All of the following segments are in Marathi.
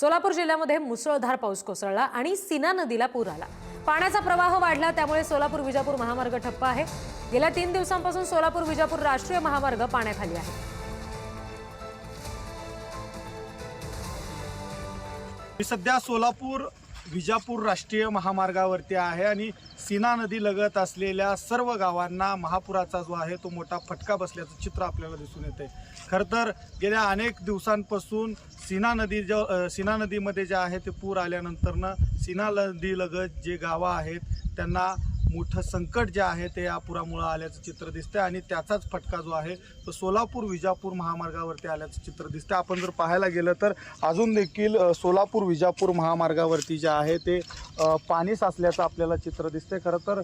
सोलापूर जिल्ह्यामध्ये मुसळधार पाऊस कोसळला आणि सीना नदीला पूर आला. पाण्याचा प्रवाह वाढला त्यामुळे सोलापूर विजापूर महामार्ग ठप्प आहे. गेल्या तीन दिवसांपासून सोलापूर विजापूर राष्ट्रीय महामार्ग पाण्याखाली आहे. मी सध्या सोलापूर विजापूर राष्ट्रीय महामार्गावरती आहे आणि सीना नदी लगत असलेल्या सर्व गावांना महापुराचा जो आहे तो मोठा फटका बसल्याचं चित्र आपल्याला दिसून येते खरं तर गेल्या अनेक दिवसांपासून सीना नदी ज सीना नदीमध्ये जे आहे ते पूर आल्यानंतरनं सीना नदीलगत जे गावं आहेत त्यांना मोठं संकट जे आहे ते या पुरामुळं आल्याचं चित्र दिसतंय आणि त्याचाच फटका जो आहे तो सोलापूर विजापूर महामार्गावरती आल्याचं चित्र दिसतंय. आपण जर पाहायला गेलं तर अजून देखील सोलापूर विजापूर महामार्गावरती जे आहे ते पाणी साचल्याचं आपल्याला चित्र दिसतंय. खरं तर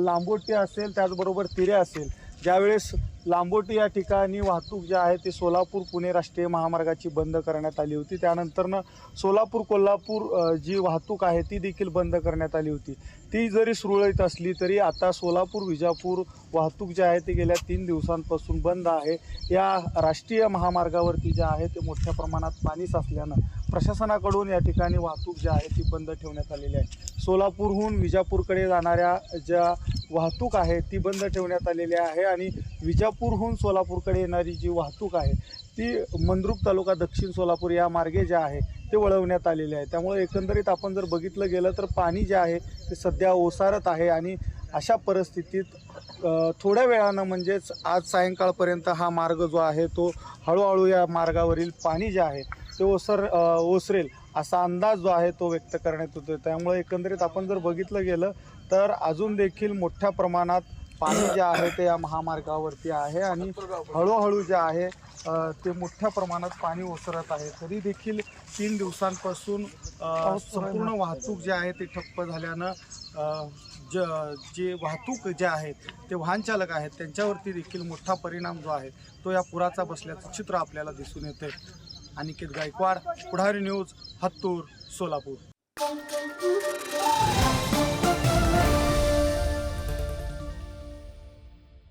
लांबोटी असेल त्याचबरोबर तिरे असेल ज्यावेळेस लांबोटी या ठिकाणी वाहतूक जी आहे ती सोलापूर पुणे राष्ट्रीय महामार्गाची बंद करण्यात आली होती. त्यानंतरनं सोलापूर कोल्हापूर जी वाहतूक आहे ती देखील बंद करण्यात आली होती. ती जरी सुरळीत असली तरी आता सोलापूर विजापूर वाहतूक जी आहे ती गेल्या तीन दिवसांपासून बंद आहे. या राष्ट्रीय महामार्गावरती जे आहे ते मोठ्या प्रमाणात पाणी साचल्यानं प्रशासनाकडून या ठिकाणी वाहतूक जी आहे ती बंद ठेवण्यात आलेली आहे. सोलापूरहून विजापूरकडे जाणाऱ्या ज्या वाहतूक आहे ती बंद ठेवण्यात आलेली आहे आणि विजापूरहून सोलापूरकडे येणारी जी वाहतूक आहे ती मंद्रुप तालुका दक्षिण सोलापूर या मार्गे जे आहे ते वळवण्यात आलेले आहे. त्यामुळे एकंदरीत आपण जर बघितलं गेलं तर पाणी जे आहे ते सध्या ओसारत आहे आणि अशा परिस्थितीत थोड्या वेळानं म्हणजेच आज सायंकाळपर्यंत हा मार्ग जो आहे तो हळूहळू या मार्गावरील पाणी जे आहे ते ओसर ओसरेल असा अंदाज जो आहे तो व्यक्त करण्यात येतो त्यामुळे एकंदरीत आपण जर बघितलं गेलं तर अजून देखील मोठ्या प्रमाणात पाणी जे आहे ते या महामार्गावरती आहे आणि हळूहळू जे आहे ते मोठ्या प्रमाणात पाणी ओसरत आहे. तरी देखील तीन दिवसांपासून संपूर्ण वाहतूक जी आहे ती ठप्प झाल्यानं ज जे वाहतूक जे आहेत ते वाहन चालक आहेत त्यांच्यावरती देखील मोठा परिणाम जो आहे तो या पुराचा बसल्याचं चित्र आपल्याला दिसून येते अनिकेत गायकवाड पुढारी न्यूज हत्तूर सोलापूर.